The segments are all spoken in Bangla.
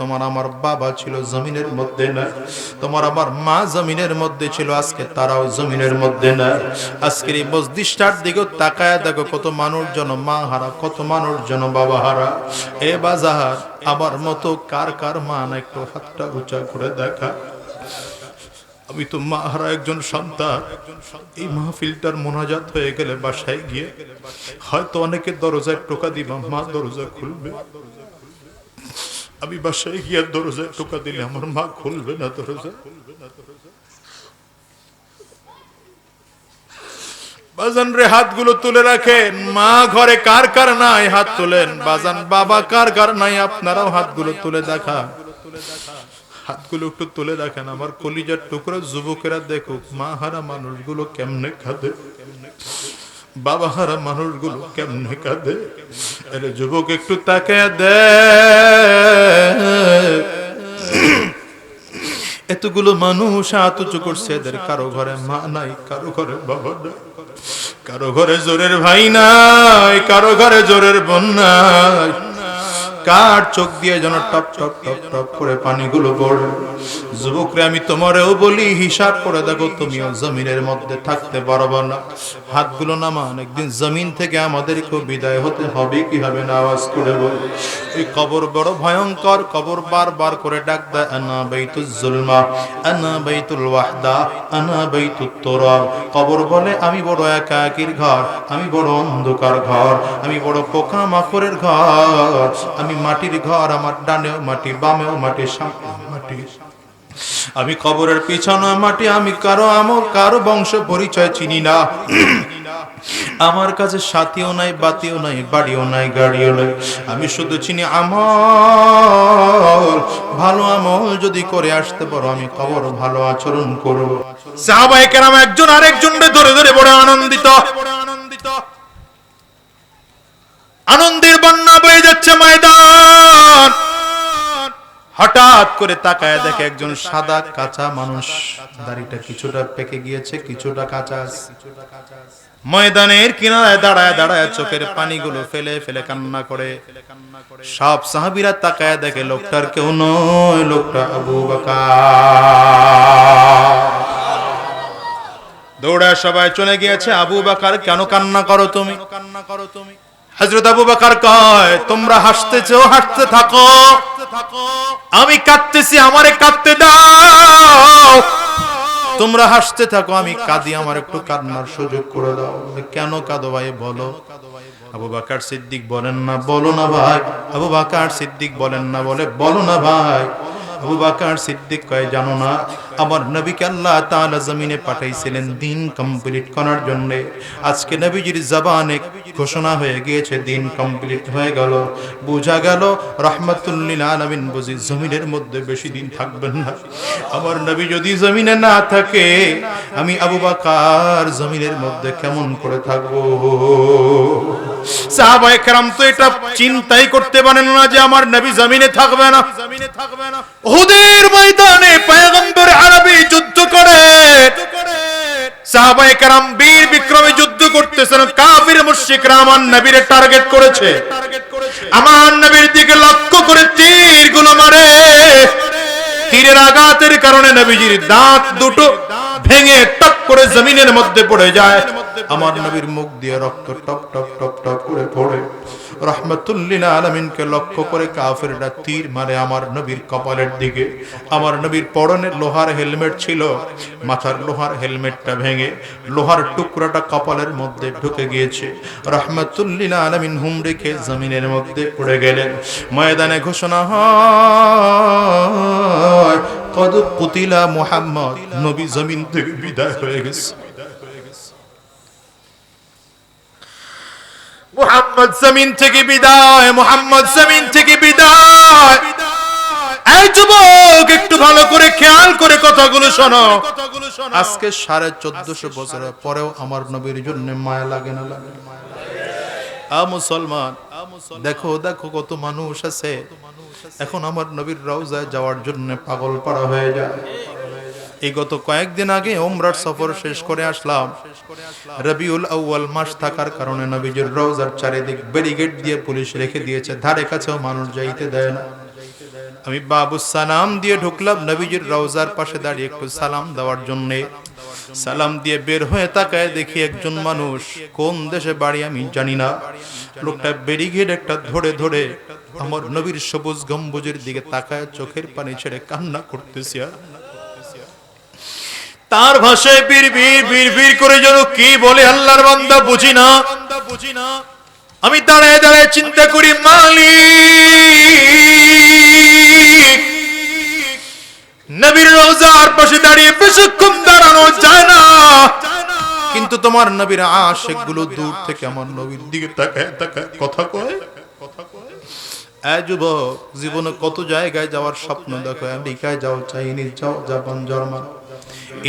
তোমার আমার বাবা ছিল জমিনের মধ্যে না। তোমার আমার মা জমিনের মধ্যে ছিল, আজকে তারাও জমিনের মধ্যে না। আজকের এই মসজিদটার দিকে তাকায় দেখো, কত মানুষজন মা হারা, কত মানুষজন বাবা হারা। এ বাজার, আমার মতো কার কার মা না, একটু হাতটা উঁচা করে দেখা। আমি তো মা হারা একজন সন্তান। এই মাহফিলটার মোনাজাত হয়ে গেলে বাসায় গিয়ে হয়তো অনেকে দরজায় টোকা দিবা, মা দরজা খুলবে। আমি বাসায় গিয়ে দরজায় টোকা দিলে আমার মা খুলবে না দরজা। বাজান রে, হাতগুলো তুলে রাখেন। মা ঘরে কার কার নাই হাত তোলেন? বাজান, বাবা কার কার নাই? আপনারাও হাতগুলো তুলে দেখা হাতগুলো একটু তুলে দেখেন। আমার কলিজার টুকরা যুবকেরা দেখুক, মা হারা মানুষগুলো কেমনে খাদে। বাবা হারা মানুষগুলো কেমনে কাঁদে? আরে যুবক একটু তাকে দে। এতগুলো মানুষ আত করছে, এদের কারও ঘরে মা নাই, কারও ঘরে বাবা নাই, কারও ঘরে জোরের ভাই নাই, কারও ঘরে জোরের বোন নাই। কার চোখ দিয়ে যেন টপ টপ টপ টপ করে পানিগুলো পড়ে? যুবকরে, আমি তোমারেও বলি, হিসাব করে দেখো, তুমিও জমিনের মধ্যে থাকতে পারব না। হাতগুলো নামান, একদিন জমিন থেকে আমাদেরকেও বিদায় হতে হবে, কি হবে না? আওয়াজ করে বল। এই কবর বড় ভয়ঙ্কর, কবর বারবার করে ডাক দেয়, আনা বাইতুল জুলমা, আনা বাইতুল ওয়াহদা, আনা বাইতুত তোরা। কবর বলে, আমি বড় একাকির ঘর, আমি বড় অন্ধকার ঘর, আমি বড় পোকা মাকড়ের ঘর, আমি মাটির ঘর, আমার ডানেও মাটি বামেও মাটি সামনেও মাটি। আমি কবরের পিছনে মাটি, আমি কারও আমল, কারও বংশ পরিচয় চিনি না। আমার কাছে সাথীও নাই, বাতিও নাই, বাড়িও নাই, গাড়িও নাই। আমি শুধু চিনি আমল, ভালো আমল যদি করে আসতে পারো, আমি কবর ভালো আচরণ করব। সাহাবাই কেরাম একজন আরেকজনকে ধরে ধরে বড় আনন্দিত আনন্দিত। আনন্দের বন্যা বয়ে যাচ্ছে ময়দান। হঠাৎ করে তাকায় দেখে একজন সাদা কাঁচা মানুষ। দাড়িটা কিছুটা পেকে গিয়েছে, কিছুটা কাঁচা। ময়দানের কিনারায় দাঁড়ায় দাঁড়ায় চোখের পানিগুলো ফেলে ফেলে কান্না করে। সব সাহাবিরা তাকায় দেখে লোকটার কেউ নয়, লোকটা আবু বাকার। দৌড়ায় সবাই চলে গিয়েছে, আবু বাকার, কেন কান্না করো তুমি কান্না করো তুমি? হজরত আবু বাকার কয়, তোমরা হাসতেছো, হাসতে থাকো। আমি কাঁদতেছি, আমারে কাঁদতে দাও। তোমরা হাসতে থাকো, আমি কাঁদি, আমার একটু কান্নার সুযোগ করে দাও। কেন কাঁদো ভাই, বলো। আবু বাকার সিদ্দিক বলেন না, বলো না ভাই। আবু বাকার সিদ্দিক বলেন না, বলে, বলো না ভাই। আবু বাকার সিদ্দিক কয়, জানো না, আমার নবীকে আল্লাহ তাআলা জমিনে পাঠাইছিলেন দিন কমপ্লিট করার জন্য। আজকে নবীজির জবানে ঘোষণা হয়ে গিয়েছে, দিন কমপ্লিট হয়ে গেল। বোঝা গেল, রহমাতুল্লিল আলামিন বুঝি জমিনের মধ্যে বেশি দিন থাকবেন না। আমার নবী যদি জমিনে না থাকে, আমি আবু বাকার জমিনের মধ্যে কেমন করে থাকব? সাহাবায়ে কেরাম তো এটা চিন্তাই করতে পারেন না যে আমার নবী জমিনে থাকবে না। জমিনে থাকবে না উহুদের ময়দানে পয়গম্বর আরবি যুদ্ধ করে। সাহাবায়ে কেরাম বীর বিক্রমে যুদ্ধ করতেছেন। কাফির মুশরিকরা আমার নবীর টার্গেট করেছে। আমার নবীর দিকে লক্ষ্য করে তীরগুলো মারে। তীরের আঘাতের কারণে নবীজির দাঁত দুটো ভেঙে টপ করে জমিনের মধ্যে পড়ে যায়। আমার নবীর মুখ দিয়ে রক্ত টপ টপ টপ টপ করে পড়ে। রহমতুল্লিল আলমিনকে লক্ষ্য করে কাফেররা তীর মারে আমার নবীর কপালের দিকে। আমার নবীর পরনের লোহার হেলমেট ছিল। মাথার লোহার হেলমেটটা ভেঙে লোহার টুকরাটা কপালের মধ্যে ঢুকে গিয়েছে। রহমতুল্লিল আলমিন হুম রেখে জমিনের মধ্যে পড়ে গেলেন। ময়দানে ঘোষণা হয়, কদ পুতিলা মোহাম্মদ। নবী জমিন থেকে বিদায় হয়ে গেছে। মোহাম্মদ জমিন থেকে বিদায়, মোহাম্মদ জমিন থেকে বিদায়। এই যুবক, একটু ভালো করে খেয়াল করে কথাগুলো শোনো। আজকে সাড়ে চোদ্দশো বছরের পরেও আমার নবীর জন্য মায়া লাগে না লাগে? আ মুসলমান, দেখো দেখো কত মানুষ আছে। এখন আমার নবীর রওজায় যাওয়ার জন্য পাগল পাড়া হয়ে যায়। এই গত কয়েকদিন আগে ওমরার সফর শেষ করে আসলাম। রবিউল আউয়াল মাস থাকার কারণে নবীজির রওজার চারিদিক ব্যারিকেড দিয়ে পুলিশ রেখে দিয়েছে। ধারে কাছেও মানুষ যাইতে দেয় না। আমি বাবু সালাম দিয়ে ঢুকলাম নবীজির রওজার পাশে দাঁড়িয়ে একটু সালাম দেওয়ার জন্য। সালাম দিয়ে বের হয়ে তাকায় দেখি একজন মানুষ। কোন দেশে বাড়ি আমি জানি না। লোকটা ব্যারিগেড একটা ধরে ধরে আমার নবীর সবুজ গম্বুজের দিকে তাকায়, চোখের পানি ছেড়ে কান্না করতেছি। আর তার ভাষায় বীর বীর বীর বীর করে যেন কি বলে আল্লাহর বান্দা বুঝি না। বুঝি না আমি দাঁড়ায় দাঁড়ায় চিন্তা করি, মালিক। নবীর রোজার পাশে দাঁড়িয়ে বেশিক্ষণ দাঁড়ানো যায় না। কিন্তু তোমার নবীর আশেকগুলো দূর থেকে আমার নবীর দিকে তাকায় তাকায় কথা কয়। কথা কয় যুবক, জীবনে কত জায়গায় যাওয়ার স্বপ্ন দেখো? আমেরিকায় যাও, চাইনিজ যাও, জাপান, জার্মান।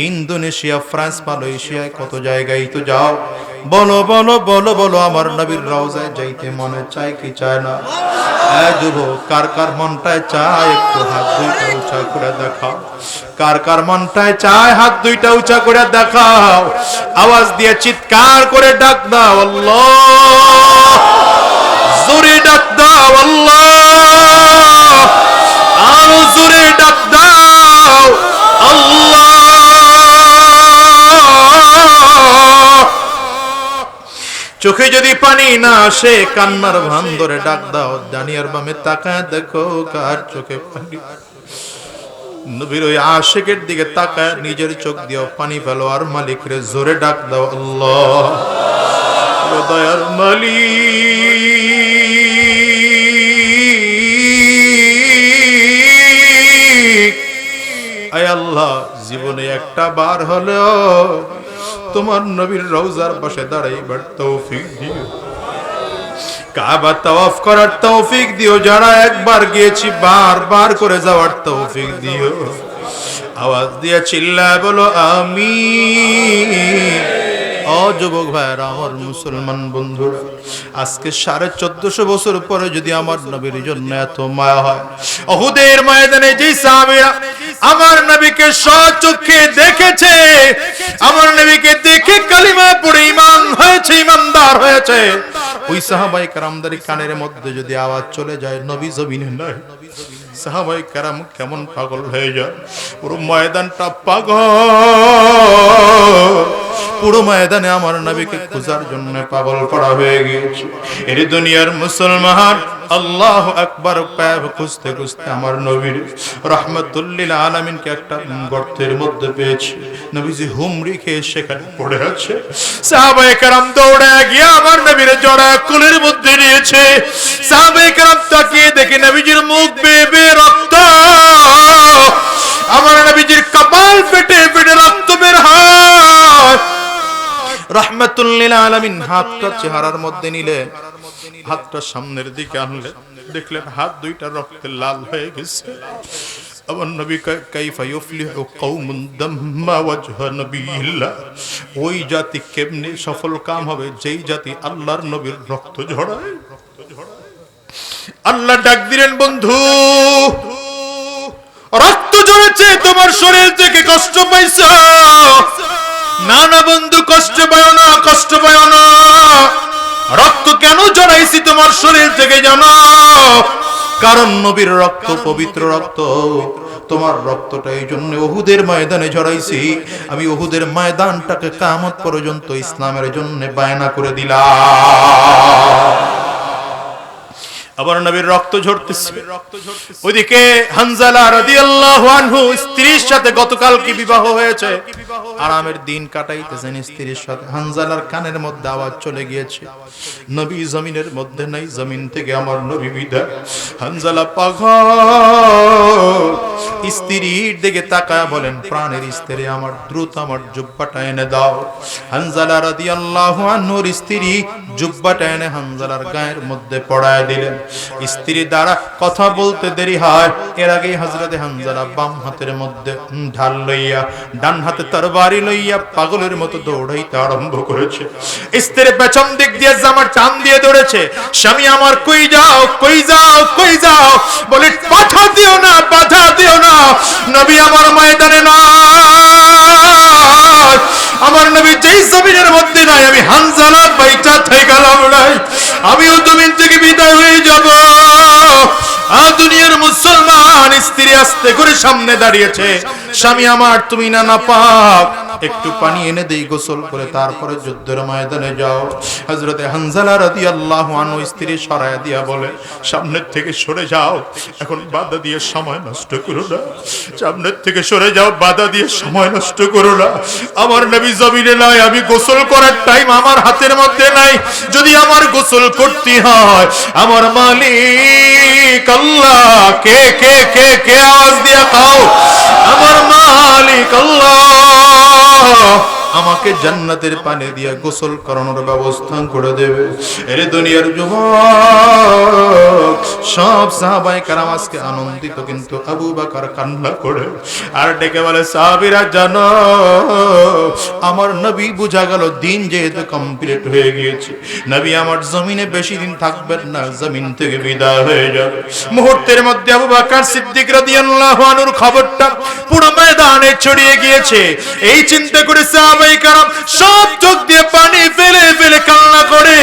ইন্দোনেশিয়া, ফ্রান্স মালয়েশিয়ায় কত জায়গায় তো যাও। বলো বলো বলো বলো, আমার নবীর রওজায় যাইতে মনে চায় কি চায় না? কার কার মনটায় চায় একটু হাত দুইটা উঁচা করে দেখাও? কার কার মনটায় চায় হাত দুইটা উঁচা করে দেখাও? আওয়াজ দিয়ে চিৎকার করে ডাক দাও জোরে ডাক দাও আরও জোরে ডাক দাও, আল্লাহ। চোখে যদি পানি না আসে, কান্নার ভান ধরে ডাক দাও, দানিয়ার বামে তাকায় দেখো কার চোখে পানি। নবীর ওই আশেকের দিকে তাকায়, নিজের চোখ দিয়েও পানি ফেলো, আর মালিক রে জোরে ডাক দাও, আল্লাহ। দয়ার মালিক। আয় আল্লাহ, জীবনে একটা বার হলেও তোমার নবীর রওজার পাশে দাঁড়াইবার তৌফিক দিও। কাবা করার তৌফিক দিও, যারা একবার গিয়েছি বারবার করে যাওয়ার তৌফিক দিও। আওয়াজ দিয়ে বলো আমি আমার মুসলমান বন্ধুরা, আজকে সাড়ে চোদ্দশো বছর পরে যদি আমার নবীর জন্য এত মায়া হয়, অহুদের ময়দানে যে সাহাবীরা আমার নবীকে সচক্ষে দেখেছে। আমার নবীকে দেখে কালিমা পড়ে ইমান হয়েছে ইমানদার হয়েছে। ওই সাহাবাই কারামদারি কানের মধ্যে যদি আওয়াজ চলে যায়, নবী জমিনে নাই। সাহাবাই কারাম কেমন পাগল হয়ে যায়। পুরো ময়দানটা পাগল। পুরো ময়দানে আমার নবীকে খোঁজার জন্য পাগল করা হয়ে গিয়েছে। এর দুনিয়ার মুসলমান, আল্লাহ আকবার পায় খুঁজতে খুঁজতে আমার নবীর রহমতুল্লিল আলমিনকে একটা গর্তের মধ্যে পেয়েছে। নবীজি হুমরি খেয়ে সেখানে পড়ে আছে। দৌড়ে গিয়ে আমার নবীর জড়া কুলের মধ্যে নিয়েছে। সাহাবায়ে তাকিয়ে দেখে নবীজির মুখ বেয়ে রক্ত আমার নবীজির কপাল ফেটে ফেটে রক্ত বের হয় হাতটা চেহারার মধ্যে হাতটা সামনের দিকে দেখলেন হাত দুইটা লাল হয়ে গেছে। ওই জাতি সফল কাম হবে? যেই জাতি আল্লাহর নবীর রক্ত ঝরায়। আল্লাহ ডাক দিলেন, বন্ধু, রক্ত ঝরেছে, তোমার শরীর থেকে কষ্ট পাইছ। না না বন্ধু কষ্ট পায় না কষ্ট পায় না। রক্ত কেন জড়াইছি তোমার শরীর থেকে জানো? কারণ নবীর রক্ত পবিত্র রক্ত। তোমার রক্তটা এই জন্য ওহুদের ময়দানে ঝরাইছি আমি ওহুদের ময়দানটাকে কামত পর্যন্ত ইসলামের জন্য বায়না করে দিলাম। আবার নবীর রক্ত ঝরতেছে। ওইদিকে হানজালা রাদিয়াল্লাহু আনহু স্ত্রীর সাথে গতকাল কি বিবাহ হয়েছে? আরামের দিন কাটাইতেছেন স্ত্রীর সাথে। হানজালার কানের মধ্যে আওয়াজ চলে গিয়েছে। নবী জমিনের মধ্যে নাই জমিন থেকে আমার নবী বিদায়। হানজালা পাগল। স্ত্রীর দিকে তাকায় বলেন প্রাণের স্ত্রী আমার দ্রুত আমার জুব্বাটা এনে দাও। হানজালা রাদিয়াল্লাহু আনহুর স্ত্রী জুব্বাটা এনে হানজালার গায়ের মধ্যে পড়ায় দিলেন। স্ত্রী দ্বারা কথা বলতে দেরি হয়। এর আগে হজরতে হানজালা বাম হাতের মধ্যে ঢাল লইয়া, ডান হাতে তরবারি লইয়া পাগলের মতো দৌড়াইতে আরম্ভ করেছে। স্ত্রী পেছন দিক দিয়ে জামা টান দিয়ে দৌড়েছে। স্বামী আমার, কই যাও কই যাও কই যাও? বলে পাঠা দিও না, বাধা দিও না। নবী আমার ময়দানে না আমার নবী যেই জমিনের মধ্যে নাই, আমি হানজালা বাইচা থেকে গেলাম নাই। আমিও জমিন থেকে বিদায় হয়ে যাব। দুনিয়ার মুসলমান স্ত্রী আস্তে করে সামনে দাঁড়িয়েছে। স্বামী আমার, তুমি না না পাক একটু পানি এনে দেই গোসল করে, তারপরে যুদ্ধের ময়দানে যাও। হজরতে হানজালা রাদি আল্লাহ আনু স্ত্রী সরায়া দিয়া বলে, সামনের থেকে সরে যাও। এখন বাধা দিয়ে সময় নষ্ট করো না। সামনের থেকে সরে যাও, বাধা দিয়ে সময় নষ্ট করো না। আমার নবী জমিনে নাই, আমি গোসল করার টাইম আমার হাতের মধ্যে নাই। যদি আমার গোসল করতে হয়, আমার মালিক আল্লাহ কে কে কে কে আওয়াজ দিয়ে খাও? আমার মালিক আল্লাহ। আমাকে জান্নাতের পানি দিয়ে গোসল করানোর ব্যবস্থা করে দেবে। এর দুনিয়ার যুবক, সব সাহাবাই কারাম আজকে আনন্দিত কিন্তু আবু বাকার কান্না করে। আর ডেকে বলে, সাহাবিরা, জানো, আমার নবী বুঝা গেল, দিন যেহেতু কমপ্লিট হয়ে গিয়েছে। নবী আমার জমিনে বেশি দিন থাকবেন না, জমিন থেকে বিদায় হয়ে যাবে। মুহূর্তের মধ্যে আবু বাকার সিদ্দিক রাদিয়াল্লাহু আনহুর খবরটা পুরো ময়দানে ছড়িয়ে গিয়েছে। এই চিন্তা করে সাহাবাই সব চোখ দিয়ে পানি ফেলে ফেলে কান্না করে।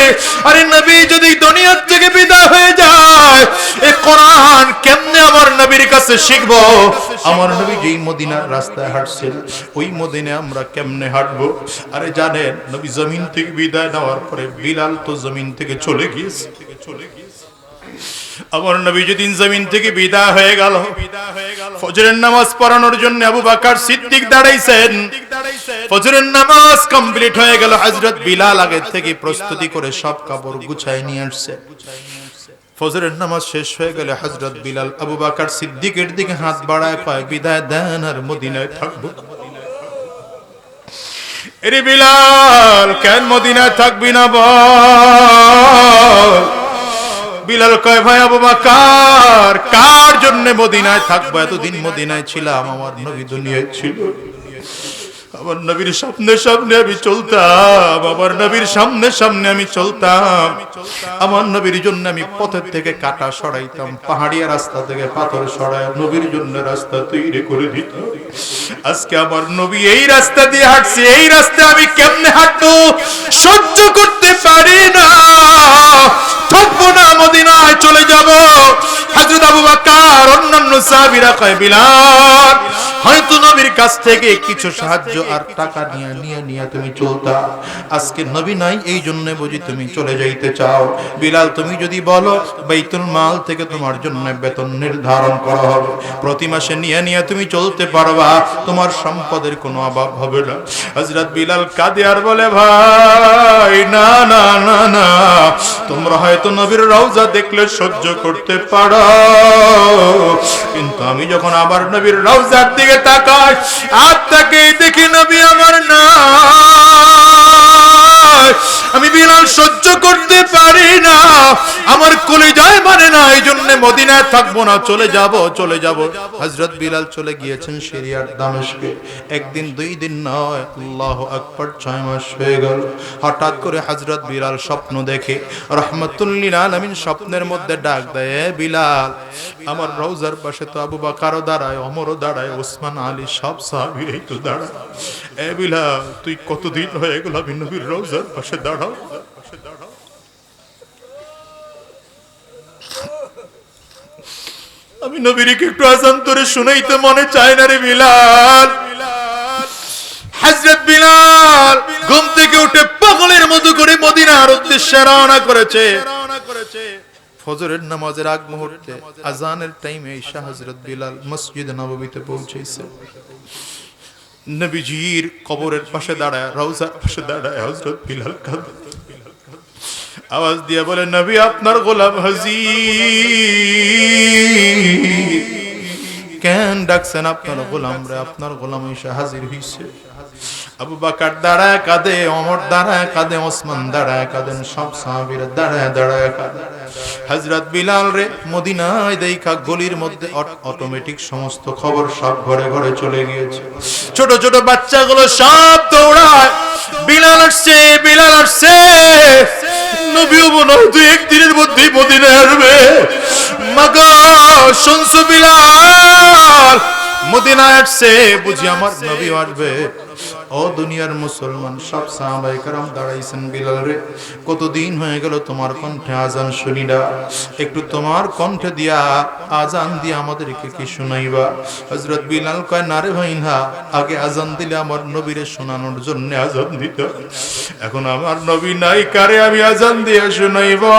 আরে নবী, যদি দুনিয়ার থেকে বিদায় হয়ে যায়, এ কোরআন কেমনে আমার নবীর কাছে শিখব? আমার নবী যেই মদিনার রাস্তায় হাঁটছেন, ওই মদিনে আমরা কেমনে হাঁটবো? আরে জানেন, নবী জমিন থেকে বিদায় নেওয়ার পরে বিলাল তো জমিন থেকে চলে গিয়েছে চলে গিয়েছে। আমার নবী যেদিন জমিন থেকে বিদায় হয়ে গেল, ফজরের নামাজ পড়ানোর জন্য আবু বাকার সিদ্দিক দাঁড়াইছেন। ফজরের নামাজ কমপ্লিট হয়ে গেল, হযরত বিলাল আগে থেকে প্রস্তুতি করে সব কাপড় গুছায় নিয়ে আসছে। ফজরের নামাজ শেষ হয়ে গেলে হযরত বিলাল আবু বাকার সিদ্দিকের দিকে হাত বাড়ায়, কয়, বিদায় দেন আর মদিনায় থাকব। এরে বিলাল, কেন মদিনায় থাকবি না বল? কয়, ভাই আবু বাকার কার জন্য মদিনায় থাকব? এতদিন মদিনায় ছিলাম, আমার নবী দুনিয়ায় ছিল। আমার নবীর সামনে সামনে আমি চলতাম, আমার নবীর সামনে সামনে আমি চলতাম। আমার নবীর জন্য আমি পথের থেকে কাটা সরাইতাম, পাহাড়িয়া রাস্তা থেকে পাথর সরাই নবীর জন্য রাস্তা তৈরি করে দিতাম। আজকে আমার নবী এই রাস্তা দিয়ে হাঁটছে, এই রাস্তায় আমি কেমনে হাঁটবো? সহ্য করতে পারি না। থাকব না মদিনায়, চলে যাব। হাজরত আবু বকর, অন্যান্য সাহাবীরা কয়, বিলাল, হয়তো নবীর কাছ থেকে কিছু সাহায্য আর টাকা নিয়ে নিয়ে নিয়ে তুমি চলতা। আজকে নবী নাই, এই জন্য বুঝি তুমি চলে যাইতে চাও। বিলাল, তুমি যদি বলো, বাইতুল মাল থেকে তোমার জন্য বেতন নির্ধারণ করা হবে। প্রতি মাসে নিয়ে নিয়ে তুমি চলতে পারবা, তোমার সম্পদের কোনো অভাব হবে না। হযরত বিলাল কাঁদে আর বলে, ভাই, না না না না, তোমরা হয়তো নবীর রওজা দেখলে সহ্য করতে পারো। কিন্তু আমি যখন আবার নবীর রওজার দিকে তাকাই আর তাকে দেখি নবী আমার না আমি বিলাল সহ্য করতে পারি না। আমার কোলে যায় মানে না এই জন্য মদিনায় থাকব না, চলে যাব চলে যাব। হযরত বিলাল চলে গিয়েছেন সিরিয়ার দামেশকে। একদিন, দুই দিন নয়, আল্লাহ আকবার, ছয় মাস হয়ে গেল। হঠাৎ করে হযরত বিলাল স্বপ্ন দেখে রহমতুল্লিল আলামিন স্বপ্নের মধ্যে ডাক দেয়, "এ বিলাল, আমার রওজার পাশে তো আবু বাকারও দাঁড়ায় অমরও দাঁড়ায়, ওসমান, আলী সব সাহাবীরাই তো দাঁড়ায়। এ বিলাল, তুই কতদিন হয়ে গেল নবীর রওজার পাশে দাঁড়াও। আমি নবীরকে একটু আজান তোরে শুনাইতে মনে চায় না রে বিলাল। হযরত বিলাল ঘুম থেকে উঠে পাগলের মতো করে মদিনার উদ্দেশ্যে রওনা করেছে। ফজরের নামাজের আগ মুহূর্তে আজানের টাইমে ঈশা হযরত বিলাল মসজিদ নববীতে পৌঁছেছে। নবীজির কবরের পাশে দাঁড়ায়, রওজার পাশে দাঁড়ায়, হযরত বিলাল কাঁদে। আওয়াজ দিয়ে বলে, নবী, আপনার গোলাম হাজি কেন ডাকছেন আপনার গোলাম রে আপনার গোলাম এসে হাজির হইছে। আবু বাকার দাঁড়ায় কাঁদে অমর দাঁড়ায় কাঁদে, ওসমান দাঁড়ায় কাঁদেন সব সাহাবীরা দাঁড়ায় দাঁড়ায় কাঁদে। হযরত বিলাল রে, মদিনায় দেইখা গলির মধ্যে অটোমেটিক সমস্ত খবর সব ঘরে ঘরে চলে গিয়েছে। ছোট ছোট বাচ্চাগুলো সব দৌড়ায়। বিলাল আসছে বিলাল আসছে। নবীও মনে হয় দুই একদিনের মধ্যেই মদিনায় আসবে। মাগো, শুনছো বিলাল? মদিনায় আসছে, বুঝি আমার নবী আসবে। ও দুনিয়ার মুসলমান, সব সাহাবাই কারাম দাঁড়াইছেন বিলাল রে। কতদিন হয়ে গেল তোমার কণ্ঠে আজান শুনি না। একটু তোমার কণ্ঠে দিয়া আজান দিয়ে আমাদেরকে কি শুনাইবা? হজরত বিলাল কয়, না রে ভাই না আগে আজান দিলে আমার নবীরে শোনানোর জন্য আজান দিত। এখন আমার নবী নাই, কারে আমি আজান দিয়ে শুনাইবা?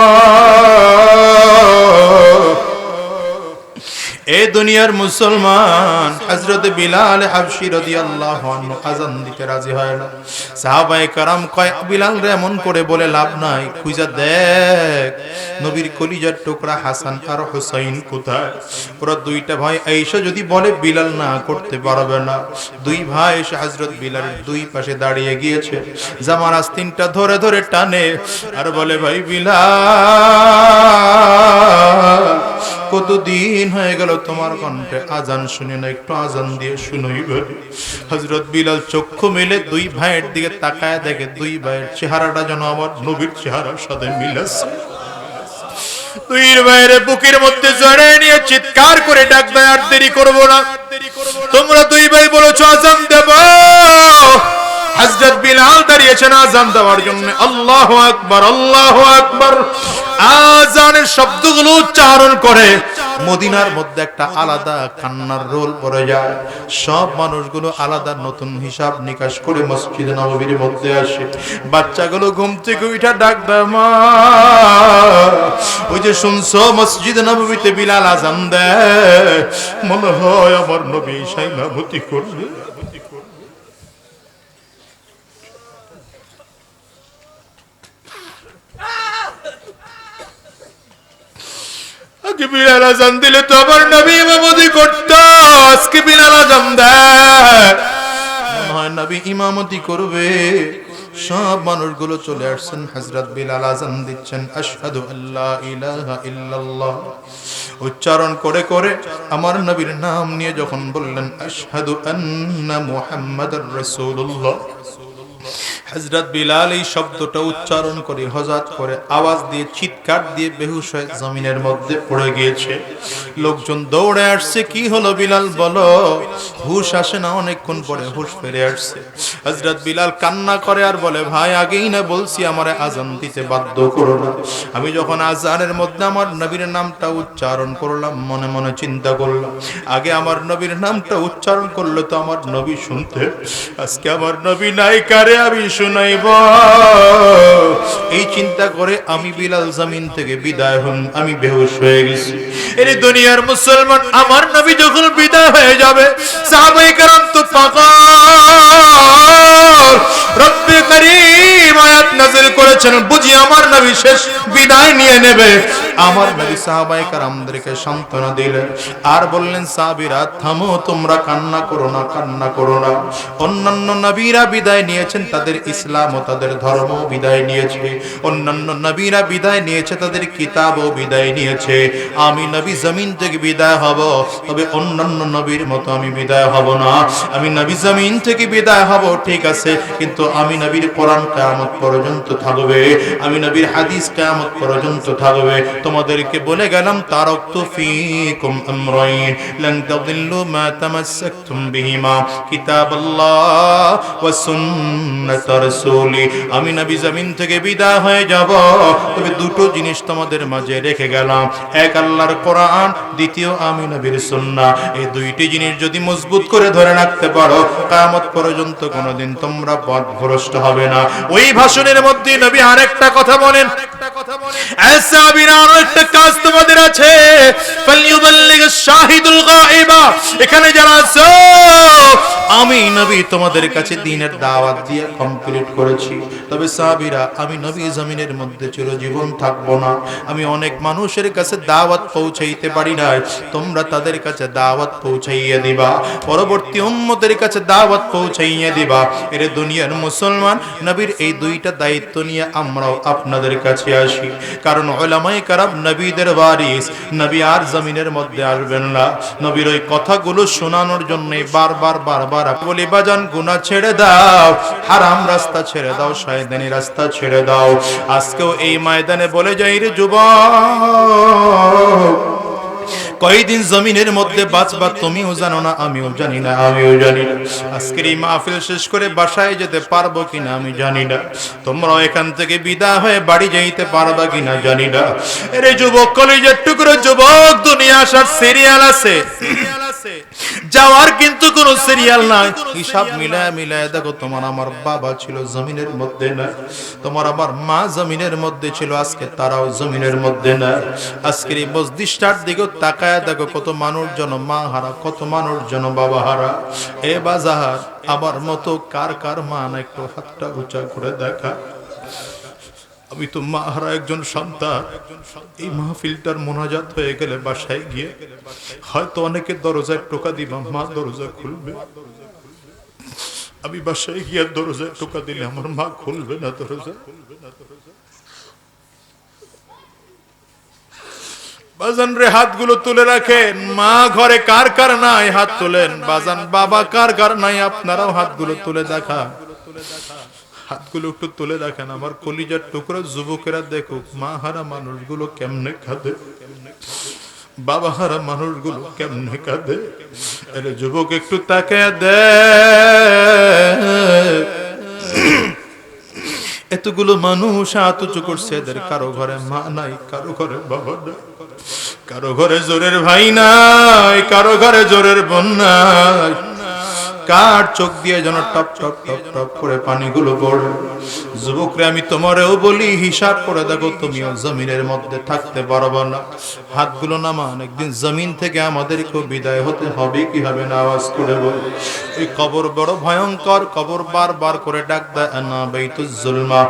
এ দুনিয়ার মুসলমান হযরত বিলাল হাবশি রাদিয়াল্লাহু আনহু আজান দিতে রাজি হয় না সাহাবায়ে کرام কয় বিলাল রে এমন করে বলে লাভ নাই খুঁজা দেখ নবীর কলিজার টুকরা হাসান আর হুসাইন কোথায় ওরা দুইটা ভাই আয়েশা যদি বলে বিলাল না করতে পারবে না দুই ভাই এসে হযরত বিলালের দুই পাশে দাঁড়িয়ে গিয়েছে জামার আস্তিনটা ধরে ধরে টানে আর বলে ভাই বিলাল কতদিন হয়ে গেল তোমার কণ্ঠে? আজান শুনে না, একটু আজান দিয়ে শুনোই হজরত বিলাল চক্ষু মেলে দুই ভাইয়ের দিকে তাকায় দেখে দুই ভাইয়ের চেহারাটা যেন আমার নবীর চেহারার সাথে মিলেছে। দুই ভাইয়ের বুকের মধ্যে জড়ায় নিয়ে চিৎকার করে ডাক দেয়, আর দেরি করব না। তোমরা দুই ভাই বলেছ, আজান দেব। হযরত বিলাল দাঁড়িয়েছেন আজান দেওয়ার জন্য। আল্লাহু আকবার আল্লাহু আকবার। আজানের শব্দগুলো উচ্চারণ করে মদিনার মধ্যে একটা আলাদা কান্নার রোল পড়ে যায়। সব মানুষগুলো আলাদা নতুন হিসাব নিকাশ করে মসজিদে নববীর মধ্যে আসে। বাচ্চাগুলো ঘুম থেকে উঠা ডাক ওই যে শুনছো, মসজিদ নববীতে বিলাল আজান দেয়। মনে হয় আমার নবী সাইনামতি করবে। আগে বিলাল আজান দিলে তো আমার নবী ইমামতি করত। আজকে বিলাল আজান দেয়। নবী ইমামতি করবে। সব মানুষগুলো চলে আসছেন, হযরত বিলাল আজান দিচ্ছেন, আশহাদু আল্লাহ ইলাহা ইল্লাল্লাহ। উচ্চারণ করে করে আমার নবীর নাম নিয়ে যখন বললেন, আশহাদু আন্না মুহাম্মাদার রাসূলুল্লাহ। হজরত বিলাল এই শব্দটা উচ্চারণ করে হজাত করে আওয়াজ দিয়ে, চিৎকার দিয়ে বেহুশ হয়ে জমিনের মধ্যে পড়ে গিয়েছে। লোকজন দৌড়ে আসছে, কি হলো বিলাল, বলো? হুশ আসে না, অনেকক্ষণ পরে হুশ ফিরে আসছে। হজরত বিলাল কান্না করে আর বলে, ভাই, আগেই না বলছি, আমার আজান দিতে বাধ্য করো না। আমি যখন আজানের মধ্যে আমার নবীর নামটা উচ্চারণ করলাম, মনে মনে চিন্তা করলাম, আগে আমার নবীর নামটা উচ্চারণ করলে তো আমার নবী শুনতে, আজকে আমার নবী নাই কারে, আমি শুনাইব। এই চিন্তা করে আমি বিলাল জামিন থেকে বিদায় হন আমি বেহুশ হয়ে গেছি। এর দুনিয়ার মুসলমান, আমার নবী যখন বিদায় হয়ে যাবে, সাহাবাই কারাম তো পাগল। রব্বে করিম আয়াত নাযিল করেছেন, বুঝি আমার নবী শেষ বিদায় নিয়ে নেবে। আমার নবী সাহাবাই কারামদেরকে সান্ত্বনা দিলেন, আর বললেন, সাহাবীরা, থামো, তোমরা কান্না করো না, কান্না করো না। অন্যান্য নবীরা বিদায় নিয়েছেন, তাদের ইসলাম ও তাদের ধর্ম বিদায় নিয়েছে। অন্যান্য নবীরা বিদায় নিয়েছে, তাদের কিতাবও বিদায় নিয়েছে। আমি নবী জমিন থেকে বিদায় হব, তবে অন্যান্য নবীর মতো আমি বিদায় হব না। আমি নবী জমিন থেকে বিদায় হব, ঠিক আছে, কিন্তু আমি নবীর কোরআন কিয়ামত পর্যন্ত থাকবে, আমি নবীর হাদিস কিয়ামত পর্যন্ত থাকবে। তোমাদেরকে বলে গেলাম লান তামাসসাকতুম বিহিমা। কিতাবাল্লাহ ওয়া সুন্নাত। রাসূলি, আমি নবী জমিন থেকে হয়ে যাব। তবে দুটো জিনিস তোমাদের মাঝে রেখে গেলাম। এক, আল্লাহর কোরআন, দ্বিতীয়, আমি নবীর এই দুইটি জিনিস যদি মজবুত করে ধরে রাখতে পারো পর্যন্ত কোনোদিন তোমরা হবে না। ওই ভাষণের মধ্যে নবী আরেকটা কথা বলেন। আছো। আমি নবী তোমাদের কাছে দিনের দাওয়াত দিয়ে কমপ্লিট করেছি। তবে সাহাবীরা, আমি নবী জমিনের মধ্যে চিরজীবন থাকব না। আমি অনেক মানুষের কাছে দাওয়াত পৌঁছাইতে পারি না তোমরা তাদের কাছে দাওয়াত পৌঁছাইয়ে দিবা। পরবর্তী উম্মতের কাছে দাওয়াত পৌঁছাইয়ে দিবা। এর দুনিয়ার মুসলমান নবীর এই দুইটা দায়িত্ব নিয়ে আমরাও আপনাদের কাছে আসি। কারণ ওলামাই কারাম নবীদের বারিস নবী আর জমিনের মধ্যে আসবেন না। নবীর ওই কথাগুলো শোনানোর জন্য বারবার বারবার বলি, বাজান, গুনাহ ছেড়ে দাও। হারাম রাস্তা ছেড়ে দাও, শয়তানি রাস্তা ছেড়ে দাও। আজকেও এই ময়দানে বলে যাই রে যুবক, কয়দিন জমিনের মধ্যে বাঁচবা তুমিও জানো না, আমিও জানি না, আমিও জানি না। আজকের এই মাহফিল শেষ করে বাসায় যেতে পারব কিনা, আমি জানি না। তোমরাও এখান থেকে বিদায় হয়ে বাড়ি যাইতে পারবা কিনা, জানি না। এরে যুবক, কলেজের টুকরো, যুবক, দুনিয়া আসার সিরিয়াল আছে। যাওয়ার কিন্তু কোনো সিরিয়াল নাই। হিসাব মিলায় মিলায় দেখো, তোমার আমার বাবা ছিল জমিনের মধ্যে না। তোমার আমার মা জমিনের মধ্যে ছিল, আজকে তারাও জমিনের মধ্যে না। আজকের এই মসজিদটার দিকে তাকায় দেখো, কত মানুষ জন মা হারা, কত মানুষ জন বাবা হারা। এ বাজার, আমার মতো কার কার মান একটু হাতটা উঁচা করে দেখা। আমি তো মা হারা একজন সন্তান। এই মাহফিলটার মোনাজাত হয়ে গেলে বাসায় গিয়ে হয়তো অনেকে দরজায় টোকা দিবা, মা দরজা খুলবে। আমি বাসায় গিয়ে দরজায় টোকা দিলে আমার মা খুলবে না দরজা। বাজান রে, হাতগুলো তুলে রাখেন। মা ঘরে কার কার নাই? হাত তোলেন। বাজান, বাবা কার কার নাই? আপনারাও হাতগুলো তুলে দেখা হাতগুলো একটু তুলে দেখেন, আমার কলিজার টুকরো যুবকেরা দেখুক, মা হারা মানুষগুলো কেমনে খাদে বাবা হারা মানুষগুলো কেমনে কাঁদে? আরে যুবক, একটু তাকে দে। এতগুলো মানুষ হাত উঁচু করছে, এদের কারও ঘরে মা নাই, কারও ঘরে বাবা নাই, কারও ঘরে জোরের ভাই নাই, কারও ঘরে জোরের বোন নাই। কার চোখ দিয়ে যেন টপ টপ টপ টপ করে পানিগুলো পড়ে? যুবকরে, আমি তোমারেও বলি, হিসাব করে দেখো, তুমিও জমিনের মধ্যে থাকতে পারব না। হাতগুলো নামান, একদিন জমিন থেকে আমাদেরকেও বিদায় হতে হবে, কি হবে না আওয়াজ করে বল। এই কবর বড় ভয়ঙ্কর, কবর বারবার করে ডাক দেয়, আনা বাইতুল জুলমা,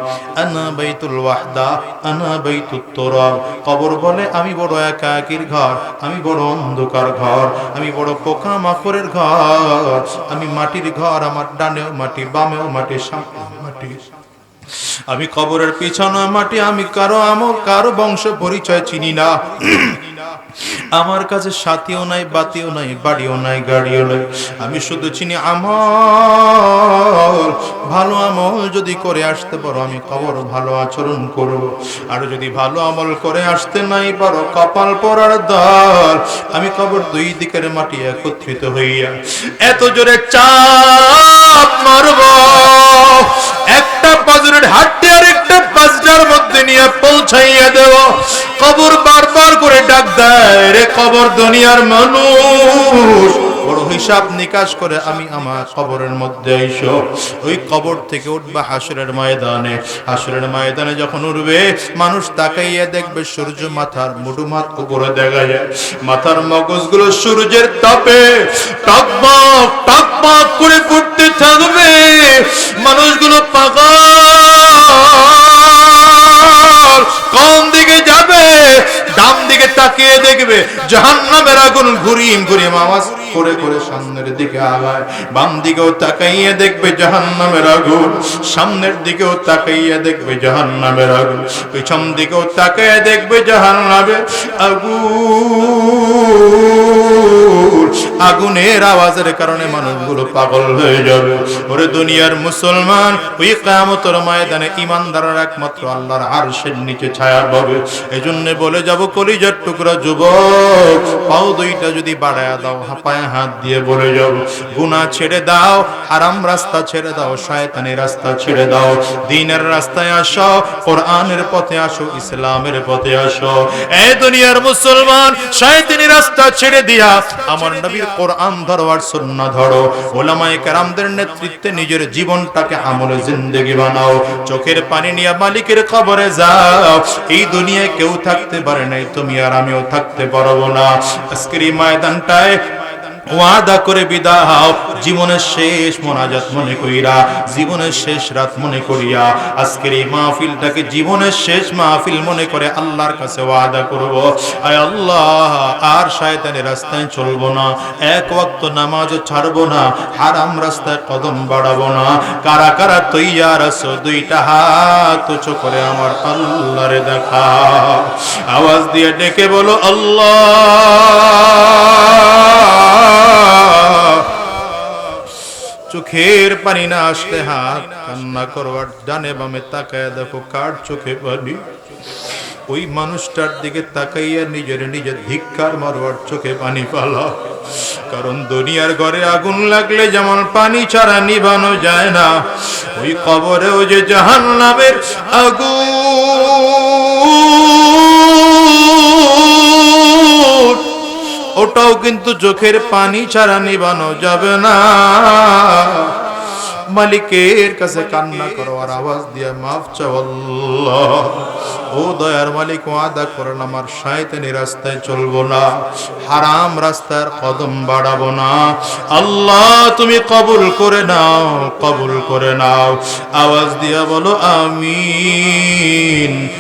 আনা বাইতুল ওয়াহদা, আনা বাইতুত তোরা। কবর বলে, আমি বড় একাকির ঘর, আমি বড় অন্ধকার ঘর, আমি বড় পোকা মাকড়ের ঘর, আমি মাটির ঘর, আমার ডানেও মাটি, বামেও মাটি মাটি। আমি কবরের পিছনে মাটি, আমি কারও আমল, কারও বংশ পরিচয় চিনি না। আমার কাছে সাথীও নাই, বাতিও নাই, বাড়িও নাই, গাড়িও নাই। আমি শুধু চিনি আমল, ভালো আমল যদি করে আসতে পারো, আমি কবর ভালো আচরণ করব। আর যদি ভালো আমল করে আসতে নাই পারো, কপাল পরার দল, আমি কবর দুই দিকের মাটি একত্রিত হইয়া এত জোরে চাপ মারব। একটা পাজরের হাট্টে আর একটা পাঁচটার মধ্যে নিয়ে পৌঁছাইয়া দেব। কবর বারবার করে ডাক দেয়, রে কবর দুনিয়ার মানুষ হিসাব নিকাশ করে আমি আমার কবরের মধ্যে আইসো। ওই কবর থেকে উঠবা হাসরের ময়দানে। হাসরের ময়দানে যখন উঠবে, মানুষ তাকাইয়া দেখবে, সূর্য মাথার মুডু মাত উপরে দেখা যায়। মাথার মগজগুলো সূর্যের তাপে, টকবক টকবক করে ফুটতে থাকবে। মানুষগুলো পাগল কোন দিকে যাবে? দিকে তাকিয়ে দেখবে, জাহান্নামের আগুন ঘুরিম ঘুরিম আওয়াজ করে করে সামনের দিকে আগায়। বাম দিকেও তাকাইয়ে দেখবে জাহান্নামের আগুন, সামনের দিকেও তাকাইয়ে দেখবে জাহান্নামের আগুন, পিছন দিকেও দেখবে জাহান্নামের আগুন। আগুনের আওয়াজের কারণে মানুষগুলো পাগল হয়ে যাবে। ওরে দুনিয়ার মুসলমান, ওই কামতর ময়দানে ইমানদারের একমাত্র আল্লাহর আরশের নিচে ছায়া পাবে। এই জন্য বলে যাব, কলিজার টুকরা যুবক, পাও দুইটা যদি দাও হাত দিয়ে বলে ছেড়ে দাও, হারাম রাস্তা ছেড়ে দাও রাস্তা ছেড়ে দাও রাস্তায় আসো, কোরআনের পথে আসো, ইসলামের পথে আসো। এই দুনিয়ার মুসলমান রাস্তা ছেড়ে দিয়া, আমার নবীর কোরআন ধরো আর সুন্নাহ ধরো। ওলামায়ে কেরামদের নেতৃত্বে নিজের জীবনটাকে আমলে জিন্দেগি বানাও। চোখের পানি নিয়ে মালিকের খবরে যাও। এই দুনিয়ায় কেউ থাকতে পারে নাই, তুমি আর আমিও থাকতে পারব না। আজকের এই ময়দানটায় ওয়াদা করে বিদা বিদাও জীবনের শেষ মোনাজাত মনে কইরা, জীবনের শেষ রাত মনে করিয়া, আজকের এই মাহফিলটাকে জীবনের শেষ মাহফিল মনে করে আল্লাহর কাছে ওয়াদা করব। আয় আল্লাহ, আর শয়তানের রাস্তায় চলবো না, এক ওয়াক্ত নামাজও ছাড়বো না, হারাম রাস্তায় কদম বাড়াবো না। কারা কারা তৈয়ার আছো, দুইটা হাত উঁচু করে আমার আল্লাহরে দেখা। আওয়াজ দিয়ে ডেকে বলো, আল্লাহ। চোখের পানি না আসলে হাত কান্না করবার ডানে বামে তাকায় দেখো কার চোখে পানি? ওই মানুষটার দিকে তাকাইয়া নিজের নিজের ধিক্কার মারবার চোখে পানি পালা। কারণ দুনিয়ার ঘরে আগুন লাগলে যেমন পানি ছাড়া নিভানো যায় না, ওই কবরেও যে জাহান নামের আগুন ওটাও কিন্তু চোখের পানি ছাড়া নিবানো যাবে না। মালিকের কাছে কান্না করো আর আওয়াজ দিয়ে মাফ চাও আল্লাহ। ও দয়ার মালিক, ওয়াদা করেন, আমার শয়তানি রাস্তায় চলবো না, হারাম রাস্তার কদম বাড়াবো না। আল্লাহ, তুমি কবুল করে নাও, কবুল করে নাও। আওয়াজ দিয়া বলো, আমিন।